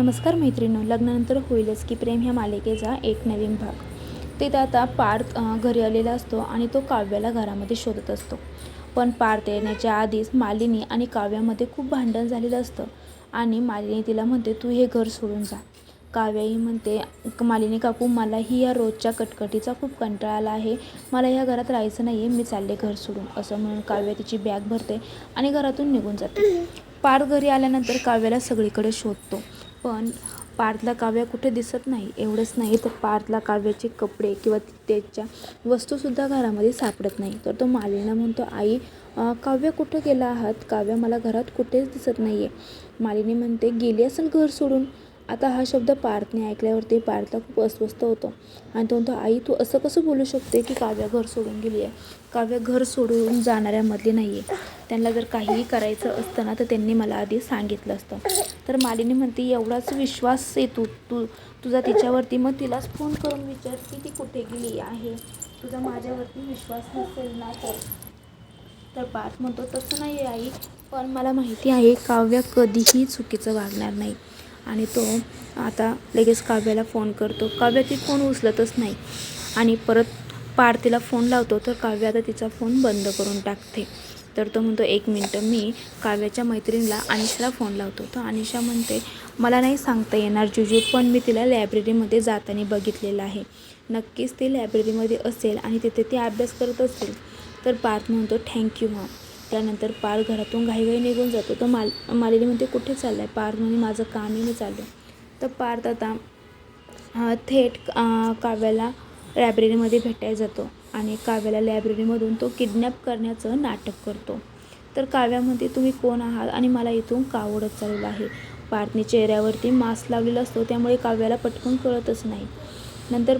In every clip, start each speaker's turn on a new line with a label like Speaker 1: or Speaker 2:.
Speaker 1: नमस्कार मैत्रिणी लग्नानंतर होईलच की प्रेम ह्या मालिकेचा एक नवीन भाग. तिथं आता पार्थ घरी आलेला असतो आणि तो काव्याला घरामध्ये शोधत असतो. पण पार्थ येण्याच्या आधीच मालिनी आणि काव्यामध्ये खूप भांडण झालेलं असतं आणि मालिनी तिला म्हणते तू हे घर सोडून जा. काव्याही म्हणते मालिनी काकू मलाही या रोजच्या कटकटीचा खूप कंटाळा आला आहे. मला या घरात राहायचं नाही आहे मी चालले घर सोडून. असं म्हणून काव्य तिची बॅग भरते आणि घरातून निघून जाते. पार्थ घरी आल्यानंतर काव्याला सगळीकडे शोधतो. पण पार्थला काव्य कुठे दिसत नाही एवढंच नाही. तर पार्थला काव्याचे कपडे किंवा त्याच्या वस्तूसुद्धा घरामध्ये सापडत नाही. तर तो मालिना म्हणतो आई काव्य कुठं गेला आहात? काव्य मला घरात कुठेच दिसत नाही आहे मालिनी म्हणते गेली असेल घर सोडून. आता हा शब्द पार्थने ऐकल्यावरती पार्थला खूप अस्वस्थ होतो. आणि तो म्हणतो आई तू असं कसं बोलू शकते की काव्य घर सोडून गेली आहे काव्य घर सोडून जाणाऱ्यामधली नाही आहे त्यांना जर काहीही करायचं असतं ना तर त्यांनी मला आधी सांगितलं असतं. तर मालिनी म्हणते एवढाच विश्वास येतो तू तू तुझा तिच्यावरती. मग तिलाच फोन करून विचार की ती कुठे गेली आहे? तुझा माझ्यावरती विश्वास नसेल ना तर तर पार्थ म्हणतो तसं नाही आहे आई पण मला माहिती आहे काव्य कधीही चुकीचं वागणार नाही. आणि तो आता लगेच काव्याला फोन करतो. काव्या ती फोन उचलतच नाही. आणि परत पार तिला फोन लावतो तर काव्य आता तिचा फोन बंद करून टाकते. तर तो म्हणतो एक मिनटं मी काव्याच्या मैत्रिणीला अनिशाला फोन लावतो. तर अनिशा म्हणते मला नाही सांगता येणार जुजू पण मी तिला लायब्ररीमध्ये जाताना बघितलेलं आहे. नक्कीच ती लायब्ररीमध्ये असेल आणि तिथे ती अभ्यास करत असेल. तर पार्थ म्हणतो थँक्यू हां त्यानंतर पार घरातून घाईघाई निघून जातो. तर माल मालिनी म्हणते कुठे चाललं आहे पार? म्हणे माझं कामही मी चाललो तर पार्थ आता थेट काव्याला लायब्ररीमध्ये भेटायला जातो आणि काव्याला लायब्ररीमधून तो किडनॅप करण्याचं नाटक करतो. तर काव्यामध्ये तुम्ही कोण आहात आणि मला इथून का ओढत चाललेलं आहे? पार्थने चेहऱ्यावरती मास्क लावलेला असतो त्यामुळे काव्याला पटकन कळतच नाही. नंतर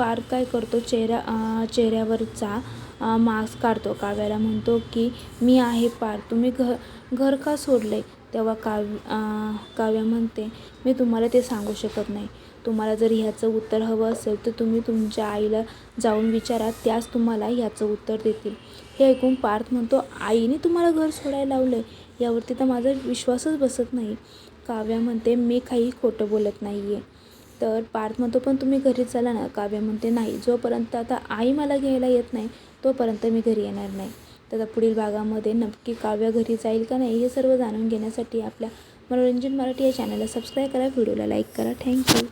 Speaker 1: फार काय करतो? चेहरा चेहऱ्यावरचा मास्क काढतो. काव्याला म्हणतो की मी आहे पार. तुम्ही घ घर का सोडलं आहे तेव्हा काव्य काव्या म्हणते मी तुम्हाला ते सांगू शकत नाही. तुम्हाला जर ह्याचं उत्तर हवं असेल तर तुम्ही तुमच्या आईला जाऊन विचारा. त्याच तुम्हाला ह्याचं उत्तर देतील. हे ऐकून पार्थ म्हणतो आईने तुम्हाला घर सोडायला लावलं आहे यावरती तर माझा विश्वासच बसत नाही. काव्या म्हणते मी काही खोटं बोलत नाही आहे तर पार्थ म्हणतो पण तुम्ही घरी चला ना काव्य म्हणते नाही जोपर्यंत आता आई मला घ्यायला येत नाही तोपर्यंत मी घरी येणार नाही. तर पुढील भागामध्ये नक्की काव्य घरी जाईल का नाही हे सर्व जाणून घेण्यासाठी आपल्या मनोरंजन मराठी या चॅनलला सबस्क्राईब करा व्हिडिओला लाईक करा. थँक्यू